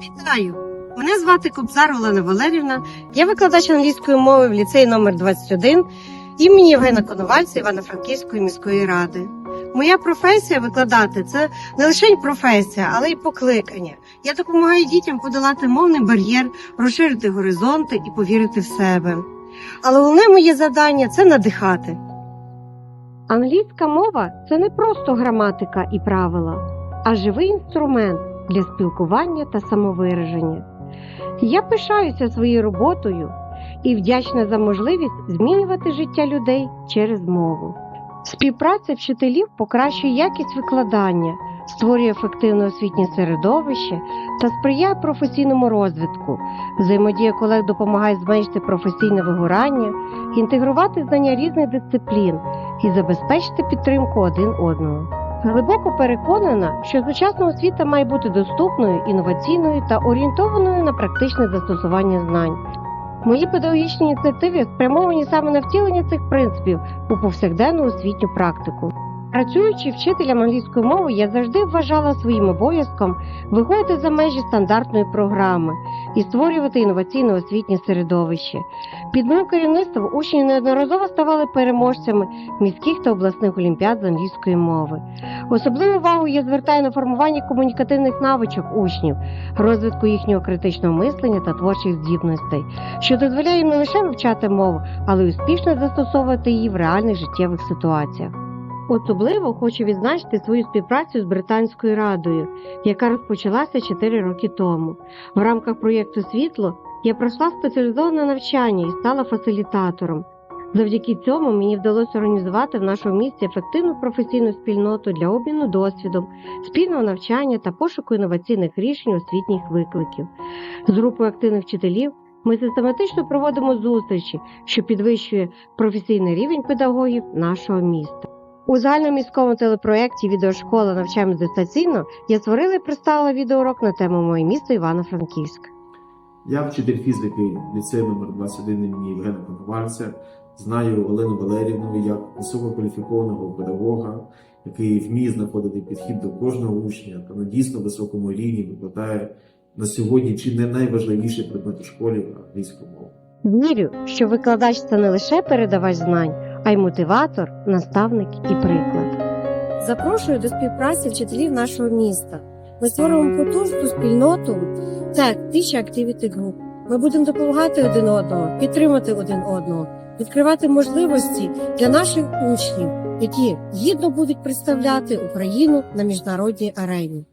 Вітаю! Мене звати Кобзар Олена Валерівна. Я викладач англійської мови в ліцеї номер 21 імені Євгена Коновальця Івано-Франківської міської ради. Моя професія викладати це не лише професія, але й покликання. Я допомагаю дітям подолати мовний бар'єр, розширити горизонти і повірити в себе. Але головне моє завдання це надихати. Англійська мова це не просто граматика і правила, а живий інструмент для спілкування та самовираження. Я пишаюся своєю роботою і вдячна за можливість змінювати життя людей через мову. Співпраця вчителів покращує якість викладання, створює ефективне освітнє середовище та сприяє професійному розвитку. Взаємодія колег допомагає зменшити професійне вигорання, інтегрувати знання різних дисциплін і забезпечити підтримку один одного. Глибоко переконана, що сучасна освіта має бути доступною, інноваційною та орієнтованою на практичне застосування знань. Мої педагогічні ініціативи спрямовані саме на втілення цих принципів у повсякденну освітню практику. Працюючи вчителем англійської мови, я завжди вважала своїм обов'язком виходити за межі стандартної програми і створювати інноваційне освітнє середовище. Під моїм керівництвом учні неодноразово ставали переможцями міських та обласних олімпіад з англійської мови. Особливу увагу я звертаю на формування комунікативних навичок учнів, розвитку їхнього критичного мислення та творчих здібностей, що дозволяє їм не лише вивчати мову, але й успішно застосовувати її в реальних життєвих ситуаціях. Особливо хочу відзначити свою співпрацю з Британською радою, яка розпочалася 4 роки тому. В рамках проєкту Світло я пройшла спеціалізоване навчання і стала фасилітатором. Завдяки цьому мені вдалося організувати в нашому місті ефективну професійну спільноту для обміну досвідом, спільного навчання та пошуку інноваційних рішень освітніх викликів. З групою активних вчителів ми систематично проводимо зустрічі, що підвищує професійний рівень педагогів нашого міста. У загальноміському телепроєкті Відеошкола навчаємо дистанційно я створила і представила відеоурок на тему Моє місто Івано-Франківськ. Я вчитель фізики ліцею номер 21 імені Євгена Коновальця. Знаю Олену Валерівну як висококваліфікованого педагога, який вміє знаходити підхід до кожного учня та на дійсно високому рівні викладає на сьогодні чи не найважливіший предмет у школі англійську мову. Вірю, що викладач це не лише передавач знань, а й мотиватор, наставник і приклад. Запрошую до співпраці вчителів нашого міста. Ми створюємо потужну спільноту так, Teacher Activity Group. Ми будемо допомагати один одному, підтримати один одного, відкривати можливості для наших учнів, які гідно будуть представляти Україну на міжнародній арені.